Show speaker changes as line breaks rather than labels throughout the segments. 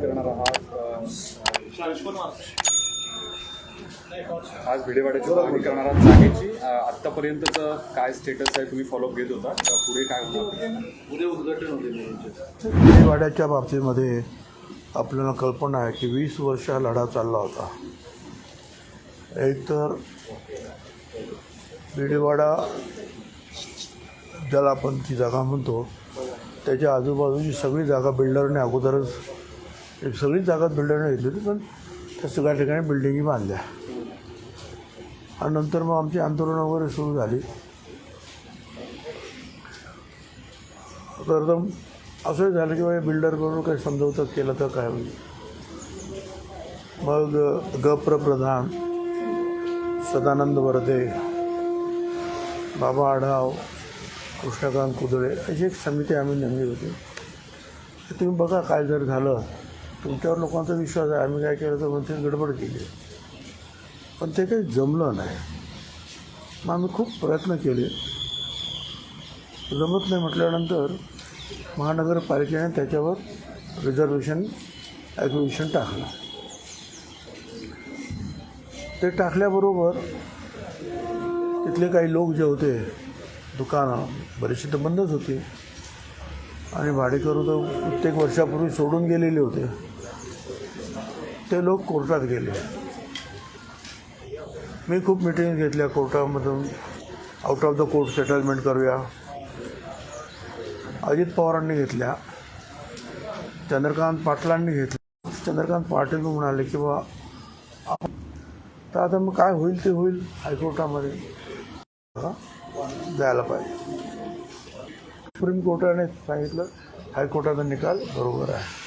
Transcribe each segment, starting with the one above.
करणार आहात. आज भिडेवाड्याची मागणी करणार आहात. जागेची अ, आत्तापर्यंतचं काय स्टेटस आहे तुम्ही फॉलोअप घेत होता. पुढे काय होणार?
उद्या उद्घाटन होते
वाड्याच्या बाबतीमध्ये आपल्याला कल्पना आहे की वीस वर्ष हा लढा चालला होता. एक तर बिडेवाडा ज्याला आपण ती जागा म्हणतो त्याच्या आजूबाजूची सगळी जागा बिल्डरने अगोदरच एक सगळी जागा बिल्डरने घेतली होती पण त्या सगळ्या ठिकाणी बिल्डिंगी बांधल्या. आणि नंतर मग आमची आंदोलनं वगैरे सुरू झाली. तर असंही झालं की बाबा बिल्डरबरोबर काही समजवतं केलं तर काय होईल? मग गप्र प्रधान सदानंद वरदे बाबा आढाव कृष्णकांत कुदळे अशी एक समिती आम्ही नेमली होती. तर तुम्ही बघा काय जर झालं तुमच्यावर लोकांचा विश्वास आहे. आम्ही काय केलं तर म्हणते गडबड केली. पण ते काही जमलं नाही. मग आम्ही खूप प्रयत्न केले. जमत नाही म्हटल्यानंतर महानगरपालिकेने त्याच्यावर रिझर्वेशन ॲक्विजिशन टाकलं. ते टाकल्याबरोबर तिथले काही लोक जे होते दुकानं बरेचसे तर बंदच होती. आणि भाडेकरू तर प्रत्येक वर्षापूर्वी सोडून गेलेले होते. ते लोक कोर्टात गेले. मी खूप मिटिंग घेतल्या कोर्टामधून. Out of the court settlement करूया. अजित पवारांनी घेतल्या. चंद्रकांत पाटलांनी घेतल्या. चंद्रकांत पाटील म्हणाले की बा तर आता मग काय होईल ते होईल हायकोर्टामध्ये. द्यायला पाहिजे. सुप्रीम कोर्टाने सांगितलं हायकोर्टाचा निकाल बरोबर आहे.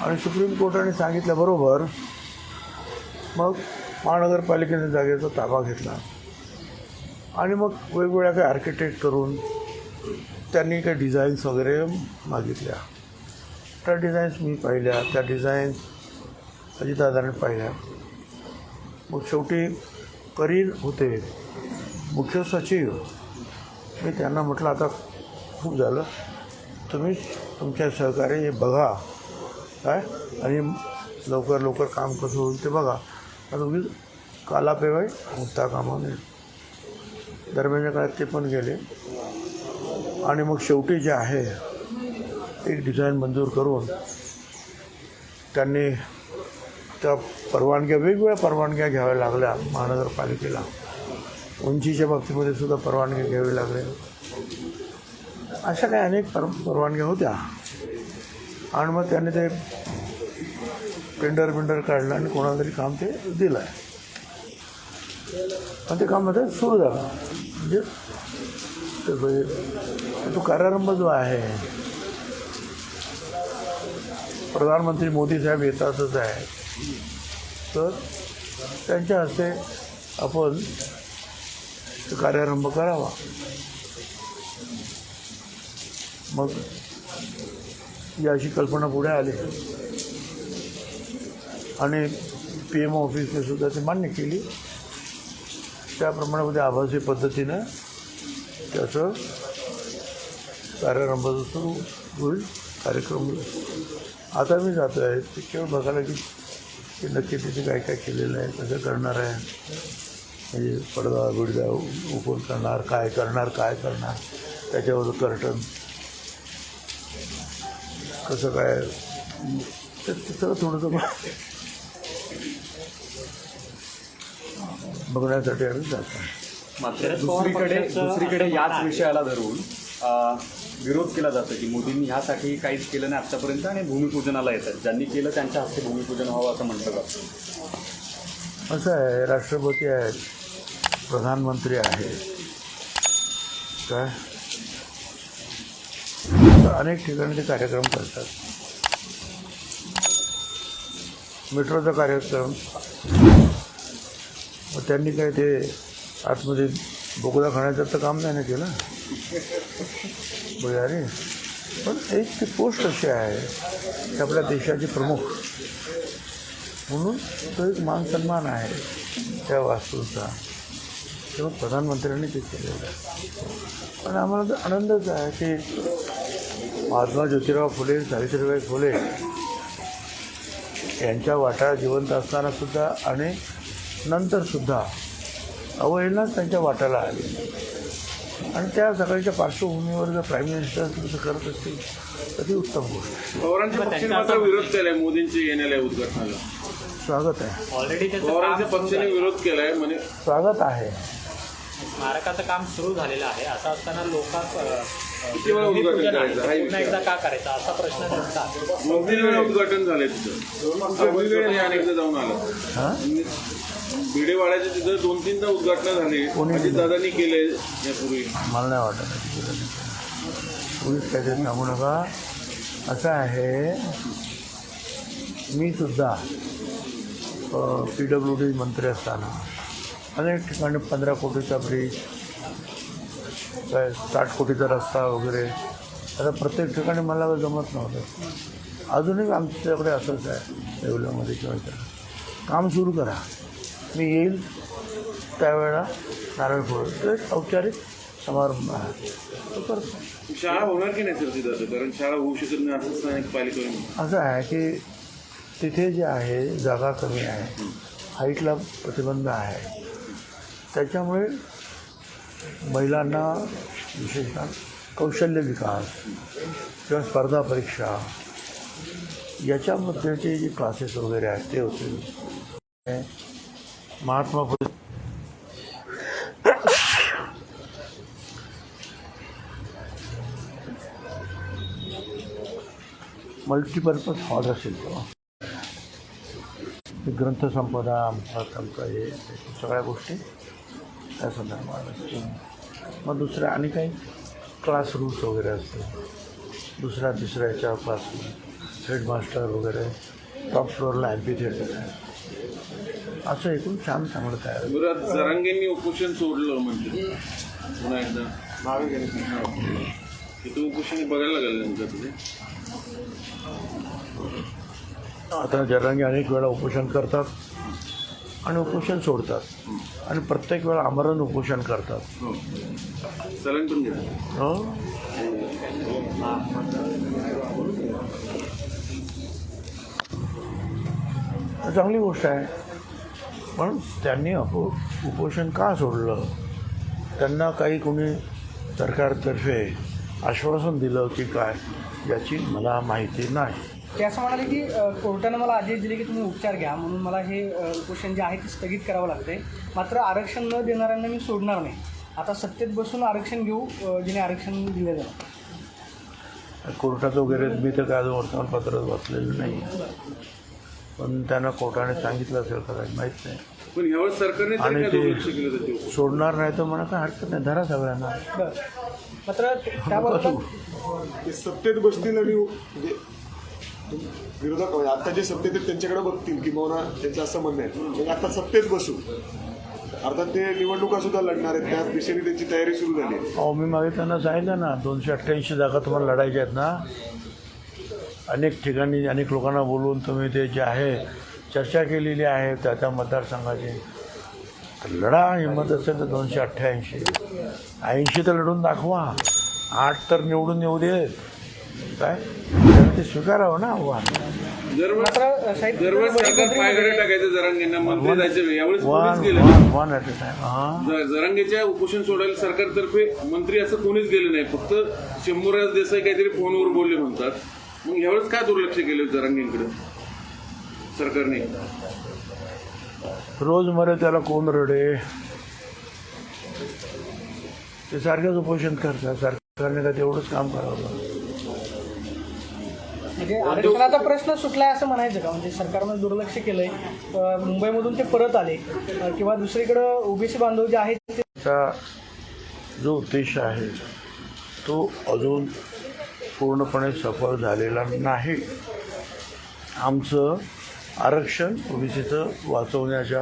आणि सुप्रीम कोर्टाने सांगितल्याबरोबर मग महानगरपालिकेने जागेचा ताबा घेतला. आणि मग वेगवेगळ्या काही आर्किटेक्ट करून त्यांनी काही डिझाईन्स वगैरे मागितल्या. त्या डिझाईन्स मी पाहिल्या. त्या डिझाईन्स अजितदादाने पाहिल्या. मग शेवटी करीर होते. मुख्य सचिव. मी त्यांना म्हटलं आता खूप झालं. तुम्ही तुमच्या सहकार्य हे बघा. काय? आणि लवकर लवकर काम कसं होईल ते बघा. आता उगीच कालापेवाय होता कामा नये दरम्यानच्या काळात ते पण गेले. आणि मग शेवटी जे आहे एक डिझाईन मंजूर करून त्यांनी त्या परवानग्या वेगवेगळ्या परवानग्या घ्याव्या लागल्या महानगरपालिकेला. उंचीच्या बाबतीमध्ये सुद्धा परवानग्या घ्यावी लागल्या. अशा काही अनेक पर परवानग्या होत्या. आणि मग त्यांनी ते पेंडर बिंडर काढलं आणि कोणाला तरी काम ते दिलं आहे आणि ते काम आता सुरू झालं. म्हणजे ते म्हणजे तो कार्यारंभ जो आहे प्रधानमंत्री मोदी साहेब येतातच आहे. तर त्यांच्या हस्ते आपण कार्यारंभ करावा. मग ही अशी कल्पना पुढे आली. आणि पी एम ऑफिसने सुद्धा ती मान्य केली. त्याप्रमाणे मध्ये आभासी पद्धतीनं त्याचं कार्यारंभ सुरू होईल कार्यक्रम आता मी जातो आहे ते केवळ बघायला की ते नक्की तिथे काय काय केलेलं आहे कसं करणार आहे. म्हणजे पडदा बिडदा ओपन करणार काय करणार काय करणार त्याच्यावर कर्टन कसं काय? ते ते सगळं थोडंसं बघ- बघण्यासाठी आम्ही जातो
मात्र दुसरीकडे दुसरीकडे याच विषयाला धरून विरोध केला जातो की मोदींनी ह्यासाठी काहीच केलं नाही आत्तापर्यंत आणि भूमिपूजनाला येतात. ज्यांनी केलं त्यांच्या हस्ते भूमिपूजन व्हावं असं म्हटलं जातं.
असं आहे राष्ट्रपती आहेत प्रधानमंत्री आहेत. काय? तर अनेक ठिकाणी ते कार्यक्रम करतात. मेट्रोचा कार्यक्रम. मग त्यांनी काय ते आतमध्ये बोगदा खाण्याचं तर काम नाही ना केलं? अरे पण एक ती पोस्ट अशी आहे की आपल्या देशाचे प्रमुख. म्हणून तो एक मान सन्मान आहे त्या वास्तूचा. तेव्हा प्रधानमंत्र्यांनी ते केलेलं आहे. पण आम्हाला तर आनंदच आहे की महात्मा ज्योतिराव फुले सावित्रीबाई फुले यांच्या वाटा जिवंत असताना सुद्धा आणि नंतर सुद्धा अवहेलनाच त्यांच्या वाट्याला आली. आणि त्या सगळ्याच्या पार्श्वभूमीवर जर प्राईम मिनिस्टर तसं करत असतील तर ती उत्तम गोष्ट आहे.
पवारांच्या विरोध केलाय मोदींच्या येण्याला या उद्घाटनाला.
स्वागत आहे.
ऑलरेडी
पवारांच्या पक्षाने. विरोध केलाय म्हणे
स्वागत आहे.
स्मारकाचं काम सुरू झालेलं आहे. असं असताना लोकांत
किती वेळा उद्घाटन करायचं? हा विषय.
एकदा का करायचं? असा प्रश्न त्यांचा
दोन तीन वेळा उद्घाटन झालंय तिथं. सहावी वेळ हे अनेकदा जाऊन आलं.
हां?
भिडेवाड्याच्या तिथं दोन तीनदा उद्घाटन झाले.
कोणी
अजित दादांनी केले यापूर्वी.
मला नाही वाटत आहे की केलं. नाही. उगीच काहीतरी सांगू नका. असं आहे. मी सुद्धा पी डब्ल्यू डी मंत्री असताना अनेक ठिकाणी पंधरा कोटीचा ब्रिज काय साठ कोटीचा रस्ता वगैरे आता प्रत्येक ठिकाणी मला जमत नव्हतं. अजूनही आमच्याकडे असंच आहे येवल्यामध्ये किंवा. काम सुरू करा. मी येईल त्यावेळेला नारळ फोड तो एक औपचारिक समारंभ आहे. तो करतो.
शाळा होणार की नाही सर तिथं? कारण शाळा होऊ शकत नाही असं स्थानिक पालिकेने
असं आहे की तिथे जे आहे जागा कमी आहे. हाईटला प्रतिबंध आहे. त्याच्यामुळे महिलांना विशेषतः कौशल्य विकास किंवा स्पर्धा परीक्षा याच्यामध्येचे जे क्लासेस वगैरे आहेत ते होते. महात्मा फुले मल्टीपर्पज हॉल असेल तो. ते ग्रंथसंपदा आमचा हे सगळ्या गोष्टी. त्या संदर्भात मग दुसऱ्या आणि काही क्लासरूम्स वगैरे असतील. दुसऱ्या तिसऱ्या याच्या क्लासरूम हेडमास्टर वगैरे टॉप फ्लोअरला एम पी थिएटर आहे असं एकूण छान चांगलं तयार आहे.
बरं आता जरांगेंनी उपोषण सोडलं म्हणजे. पुन्हा एकदा. तिथं उपोषण बघायला लागलं तिथे
आता जरांगी अनेक वेळा उपोषण करतात. आणि उपोषण सोडतात. आणि प्रत्येक वेळा आमरण उपोषण करतात.
चलन पण
हो? चांगली गोष्ट आहे. पण त्यांनी अपो उपोषण का सोडलं? त्यांना काही कोणी सरकारतर्फे आश्वासन दिलं की काय याची मला माहिती नाही.
ते असं म्हणाले की कोर्टानं मला आदेश दिले की तुम्ही उपचार घ्या. म्हणून मला हे उपोषण जे आहे ते स्थगित करावं लागते मात्र आरक्षण न देणाऱ्यांना मी सोडणार नाही. आता सत्तेत बसून आरक्षण घेऊ जिने आरक्षण दिलं जाणार
कोर्टाचं वगैरे मी तर काय अजून वर्तमानपत्रात वाचलेलं नाही. पण त्यांना कोर्टाने सांगितलं असेल का काही माहीत नाही.
पण ह्यावेळेस सरकारने तरी
आणि ते- सोडणार नाही तर म्हणा काय हरकत नाही. धरा सगळ्यांना.
बरं. मात्र
सत्तेत बसतील आणि म्हणजे विरोधक आता जे सत्तेत आहेत त्यांच्याकडे बघतील की त्यांचं असं म्हणणं आहे. म्हणजे आता सत्तेत बसू. अर्थात ते निवडणुका सुद्धा लढणार आहेत. त्या दिशेने त्यांची तयारी सुरू झाली
अहो मी मागे त्यांना सांगितलं ना दोनशे अठ्ठ्याऐंशी जागा तुम्हाला लढायच्या आहेत ना. अनेक ठिकाणी अनेक लोकांना बोलून तुम्ही ते जे आहे चर्चा केलेली आहे त्या त्या मतदारसंघाची. लढा हिंमत असेल तर दोनशे अठ्ठ्याऐंशी. ऐंशी तर लढून दाखवा. आठ तर निवडून येऊ देत. काय? ते स्वीकारावं ना आव्हान.
मात्र साहेब
दरवेळेस सरकार पायगडे टाकायचं जरांगेंना मंत्री जायचं. यावेळेस कोणीच
वन. वन ॲट अ हां.
जरांगेच्या उपोषण सोडायला सरकारतर्फे मंत्री असं कोणीच गेले नाही. फक्त शंभूराज देसाई काहीतरी फोनवर बोलले म्हणतात. मग यावेळेस काय दुर्लक्ष केलं जरांगेंकडे? सरकारने.
रोज मरे त्याला कोण रडे? ते सारखेच उपोषण करतात. सरकारने का तेवढंच काम करावं लागतं.
म्हणजे आरक्षणाचा प्रश्न सुटलाय असं म्हणायचं का? म्हणजे सरकारनं दुर्लक्ष केलंय. मुंबईमधून ते परत आले. किंवा दुसरीकडं ओबीसी बांधव जे आहेत ते
चा जो उद्देश आहे तो अजून पूर्णपणे सफल झालेला नाही. आमचं आरक्षण ओबीसीचं वाचवण्याच्या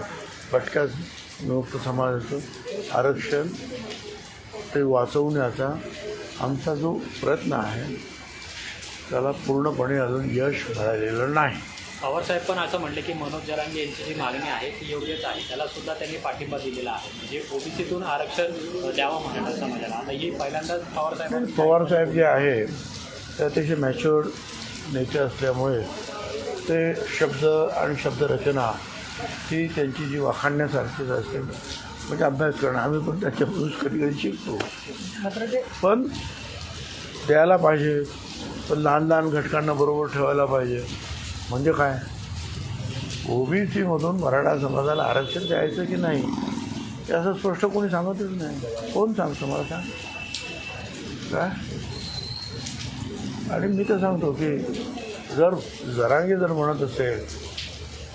भटक्या विमुक्त समाजाचं आरक्षण ते वाचवण्याचा आमचा जो प्रयत्न आहे त्याला पूर्णपणे अजून यश मिळालेलं नाही.
पवार साहेब पण असं म्हटलं की मनोज जरांगे यांची जी मागणी आहे ती योग्यच आहे. त्याला सुद्धा त्यांनी पाठिंबा दिलेला आहे. म्हणजे ओबीसीतून आरक्षण द्यावं मराठा समाजाला आता ही पहिल्यांदाच पवार साहेब
पवार साहेब जे आहे ते अतिशय मॅच्युअर्ड नेते असल्यामुळे ते शब्द आणि शब्दरचना ही त्यांची जी वाखाणण्यासारखीच असते म्हणजे अभ्यास करणं. आम्ही पण त्याच्यामधूनच कधी कधी शिकतो.
मात्र ते
पण द्यायला पाहिजे. पण लहान लहान घटकांना बरोबर ठेवायला पाहिजे. म्हणजे काय? ओबीसीमधून मराठा समाजाला आरक्षण द्यायचं की नाही? हे असं स्पष्ट कोणी सांगतच नाही. कोण सांगतो मला सांग? काय आणि मी तर सांगतो की जर जरांगी जर म्हणत असेल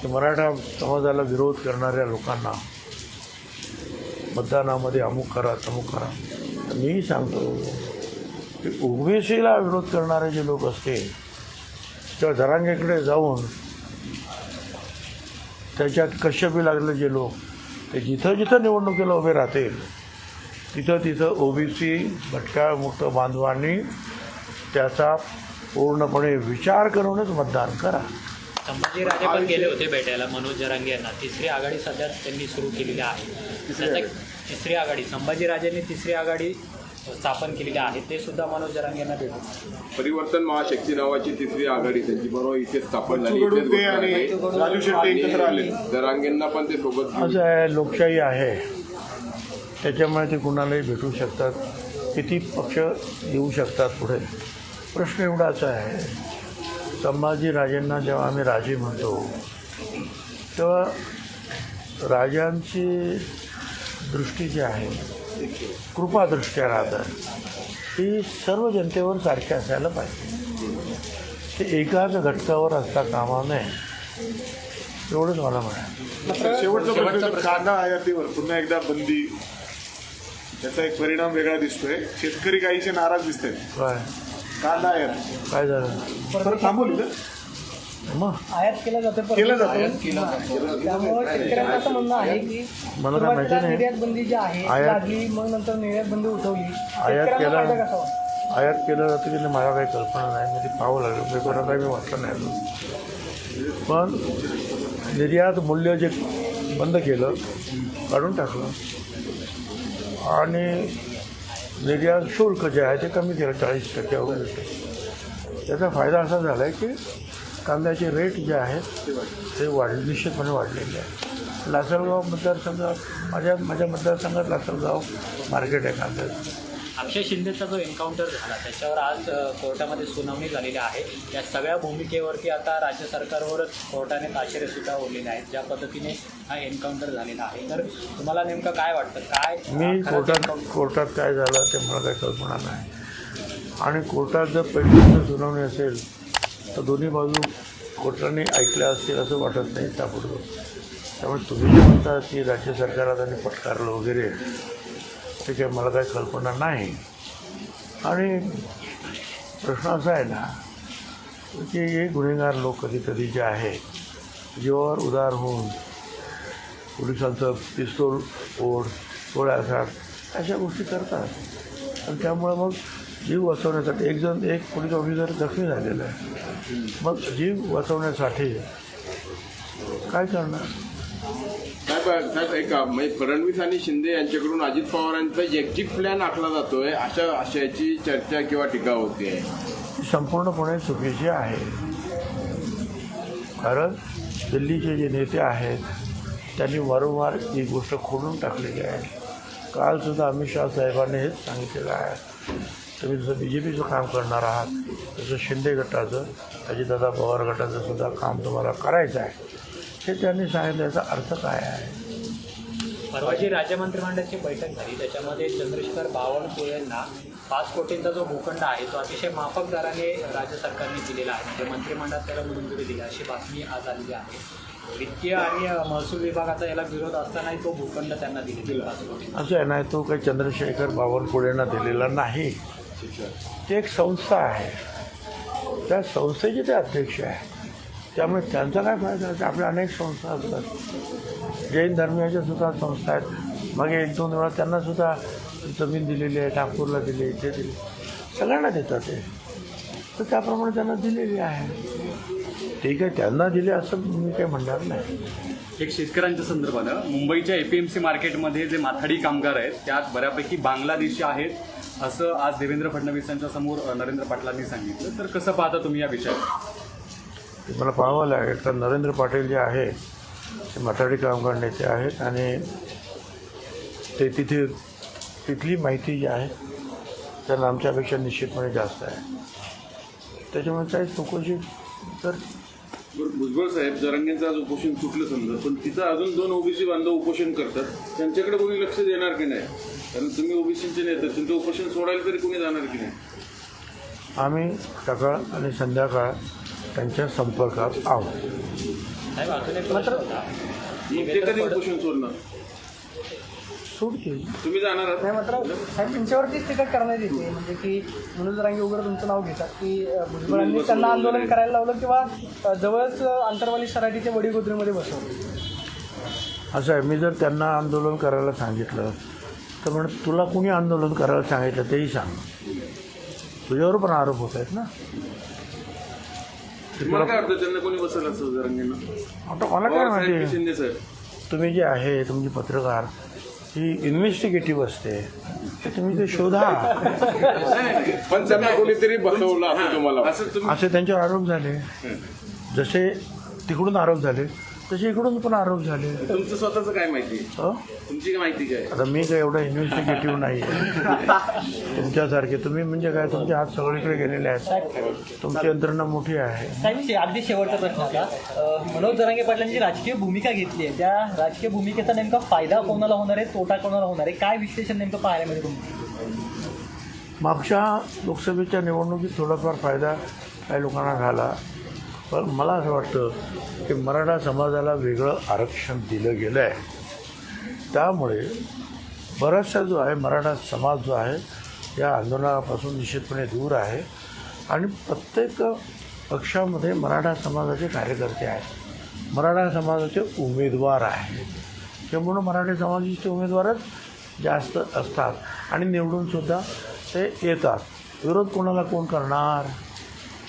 की मराठा समाजाला विरोध करणाऱ्या लोकांना मतदानामध्ये अमुक करा तमुक करा. मी सांगतो ओबीसीला विरोध करणारे जे लोक असतील तेव्हा जरांगेकडे जाऊन त्याच्यात कश्यपी लागले जे लोक ते जिथं जिथं निवडणुकीला उभे राहतील तिथं तिथं ओबीसी भटक्यामुक्त बांधवांनी त्याचा पूर्णपणे विचार करूनच मतदान करा.
संभाजीराजे पण गेले होते भेटायला मनोज जरांगे यांना. तिसरी आघाडी सध्या त्यांनी सुरू केलेली आहे. तिसरी आघाडी. संभाजीराजेंनी तिसरी आघाडी स्थापन केलेली आहे ते सुद्धा मनोज जरांगे यांना भेटून.
परिवर्तन महाशक्ती नावाची तिसरी आघाडी त्यांची. बरोबर इथे स्थापन झाली.
बच्चू कडू
इथेच
ते आणि
घोषणा
राजू शेट्टी एकत्र आले.
झाली. जरांगेंना पण ते सोबत घेऊन.
आहे लोकशाही आहे. त्याच्यामुळे ते कुणालाही भेटू शकतात. किती पक्ष येऊ शकतात पुढे? प्रश्न एवढाच आहे. संभाजीराजेंना जेव्हा आम्ही राजे म्हणतो तेव्हा राजांची दृष्टी जी आहे कृपादृष्ट्या राहतात. ती सर्व जनतेवर सारखी असायला पाहिजे. ते एकाच घटकावर असता कामा नये. एवढंच मला म्हणाल
शेवटचा प्रश्न कांदा आयातीवर पुन्हा एकदा बंदी. त्याचा एक परिणाम वेगळा दिसतोय. शेतकरी काहीसे नाराज दिसत आहेत
काय
कांदा आयात
काय झालं?
थांबवली?
मग?
आयात केलं जाते
केलं जातं.
त्यामुळे शेतकऱ्यांचं असं म्हणणं आहे की
मला काय माहिती
सुरुवातीला
नाही.
निर्यात बंदी जी आहे ती
आयात-
लागली मग नंतर निर्यात बंदी उठवली.
आयात
शेतकऱ्यांना
केला
फायदा कसा होईल?
आयात केलं जातं की नाही मला काही कल्पना नाही. मी ती पाहावं लागलं. पेपरात काही मी वाचलं नाही अजून. पण निर्यात मूल्य जे बंद केलं काढून टाकलं. आणि निर्यात शुल्क जे आहे ते कमी केलं चाळीस टक्के वगैरे त्याचा फायदा असा झाला आहे की कांद्याचे रेट जे आहेत ते वाढ निश्चितपणे वाढलेले आहे लासलगाव मतदारसंघात माझ्या माझ्या मतदारसंघात लासलगाव मार्केट आहे कांद्याचं
अक्षय शिंदेचा जो एन्काउंटर झाला त्याच्यावर आज कोर्टामध्ये सुनावणी झालेली आहे. या सगळ्या भूमिकेवरती आता राज्य सरकारवरच कोर्टाने ताशेरे सुद्धा ओढलेले आहेत ज्या पद्धतीने हा एन्काउंटर झालेला आहे. तर तुम्हाला नेमकं काय वाटतं? काय
मी कोर्टात कोर्टात काय झालं ते मला काही कल्पना नाही. आणि कोर्टात जर पहिली सुनावणी असेल तर दोन्ही बाजू कोर्टाने ऐकल्या असतील असं वाटत नाही त्यापुढं त्यामुळे तुम्ही जे म्हणता की राज्य सरकारात त्यांनी पटकारलं वगैरे ते काही मला काही कल्पना नाही. आणि प्रश्न असा आहे ना की हे गुन्हेगार लोक कधी कधी जे आहे जीवावर उदार होऊन पोलिसांचं पिस्तोल ओढ गोळ्याघात अशा गोष्टी करतात. आणि त्यामुळे मग जीव वाचवण्यासाठी एक जण एक पोलीस ऑफिसर जखमी झालेला आहे. मग जीव वाचवण्यासाठी काय करणार?
साहेब साहेब एक म्हणजे फडणवीस आणि शिंदे यांच्याकडून अजित पवारांचा एक्झिट प्लॅन आखला जातोय. अशा आशयाची चर्चा किंवा टीका होते.
ही संपूर्णपणे चुकीची आहे. कारण दिल्लीचे जे नेते आहेत त्यांनी वारंवार ही गोष्ट खोडून टाकलेली आहे. कालसुद्धा अमित शहा साहेबांनी हेच सांगितलेलं आहे. तुम्ही जसं बी जे पीचं काम करणार आहात तसं शिंदे गटाचं अजितदादा पवार गटाचं सुद्धा काम तुम्हाला करायचं आहे. हे त्यांनी सांगितल्याचा अर्थ काय आहे?
परवा जी राज्य मंत्रिमंडळाची बैठक झाली. त्याच्यामध्ये चंद्रशेखर बावनकुळे यांना पाच कोटींचा जो भूखंड आहे तो अतिशय माफक दराने राज्य सरकारने दिलेला आहे. म्हणजे मंत्रिमंडळात त्याला मंजुरी दिली. अशी बातमी आज आलेली आहे. वित्तीय आणि महसूल विभागाचा याला विरोध असतानाही तो भूखंड त्यांना दिलेला कोटी
असं आहे नाही तो काही चंद्रशेखर बावनकुळेंना दिलेला नाही. ते एक संस्था आहे. त्या संस्थेचे ते अध्यक्ष आहे. त्यामुळे त्यांचा काय फायदा? आहे? आपल्या अनेक संस्था असतात. जैन धर्मियाच्या सुद्धा संस्था आहेत. मागे एक दोन वेळा त्यांना सुद्धा जमीन दिलेली आहे नागपूरला दिली इथे दिली. सगळ्यांना देतात ते. तर त्याप्रमाणे त्यांना दिलेली आहे. ठीक आहे त्यांना दिले असं मी काही म्हणणार नाही.
एक शेतकऱ्यांच्या संदर्भानं मुंबईच्या एपीएमसी मार्केटमध्ये जे माथाडी कामगार आहेत त्यात बऱ्यापैकी बांगलादेशी आहेत असं आज देवेंद्र फडणवीसांच्या समोर नरेंद्र पाटलांनी सांगितलं. तर कसं पाहता तुम्ही या विषयात
मला पाहावं लागेल. तर नरेंद्र पाटील जे आहे ते मराठी कामगार नेते आहेत आणि ते तिथे तिथली माहिती जी आहे त्यांना आमच्यापेक्षा निश्चितपणे जास्त आहे. त्याच्यामुळे काही चौकशी तर
भुजबळ साहेब जरांगेंचं आज उपोषण सुटलं समजा. पण तिथं अजून दोन ओबीसी बांधव उपोषण करतात. त्यांच्याकडे कोणी लक्ष देणार की नाही? कारण तुम्ही ओबीसीचे नेते तुमचं उपोषण सोडायला तरी कोणी जाणार की नाही?
आम्ही सकाळ आणि संध्याकाळ त्यांच्या संपर्कात आहोत.
कधी उपोषण सोडणार?
सोडतील
तुम्ही जाणार आहात?
नाही मात्र साहेब त्यांच्यावरतीच टीका करण्यात येते. म्हणजे की मनोज रांगे वगैरे तुमचं नाव घेतात की अ, भुजबळांनी त्यांना आंदोलन करायला लावलं किंवा अ, जवळच अ, आंतरवाली सराटीच्या वडीगोद्रीमध्ये बसवलं?
असं आहे मी जर त्यांना आंदोलन करायला सांगितलं तर म्हण तुला कुणी आंदोलन करायला सांगितलं तेही सांग. तुझ्यावर पण आरोप होत आहेत ना.
तुम्हाला काय वाटतं त्यांना कोणी बसेल असं जरांगेंना
आता मला काय
पवार साहेब की
माहिती
शिंदे साहेब?
तुम्ही जे आहे तुमची पत्रकार ही इन्व्हेस्टिगेटिव्ह असते तुम्ही ते शोधा.
पण त्यांना कोणीतरी बसवलं असं तुम्हाला
असे
त्यांच्यावर आरोप झाले. जसे तिकडून आरोप झाले तसे इकडून पण आरोप झाले.
तुमचं स्वतःचं काय माहिती? तुमची काय माहिती काय?
आता मी काय एवढं इन्व्हेस्टिगेटिव्ह नाही. आहे तुमच्यासारखे तुम्ही म्हणजे काय तुमचे हात सगळीकडे गेलेले आहेत. तुमची यंत्रणा मोठी आहे.
साहेब शे- अगदी शेवटचा प्रश्न अ, मनोज जरांगे पाटलांनी जी राजकीय भूमिका घेतली आहे त्या राजकीय भूमिकेचा नेमका फायदा कोणाला होणार आहे तोटा कोणाला होणार आहे? काय विश्लेषण नेमकं पाहायला मिळेल तुम्ही
मागच्या लोकसभेच्या निवडणुकीत थोडाफार फायदा काही लोकांना झाला. पण मला असं वाटतं की मराठा समाजाला वेगळं आरक्षण दिलं गेलं आहे त्यामुळे बराचसा जो आहे मराठा समाज जो आहे या आंदोलनापासून निश्चितपणे दूर आहे आणि प्रत्येक पक्षामध्ये मराठा समाजाचे कार्यकर्ते आहेत. मराठा समाजाचे उमेदवार आहेत. त्यामुळं मराठी समाजाचे उमेदवारच जास्त असतात आणि निवडूनसुद्धा ते येतात. विरोध कोणाला कोण करणार?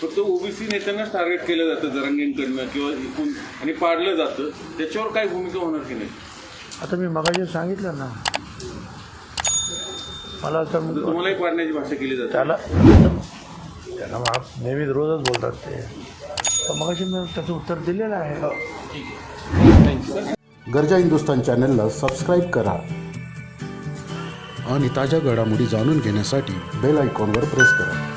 फक्त ओबीसी नेत्यांना टार्गेट केलं जातं जरांगेंकडनं किंवा एकूण आणि पाडलं जातं. त्याच्यावर काय भूमिका होणार की नाही?
आता मी मगाशी सांगितलं ना मला
तर तुम्हालाही पाडण्याची भाषा केली जाते.
त्याला त्याला मला नेहमी रोजच बोलतात ते. तर मगाशी मी त्याचं उत्तर दिलेलं आहे.
गरजा हिंदुस्तान चॅनलला सबस्क्राईब करा.
आणि ताज्या घडामोडी जाणून घेण्यासाठी
बेल आयकॉनवर प्रेस करा.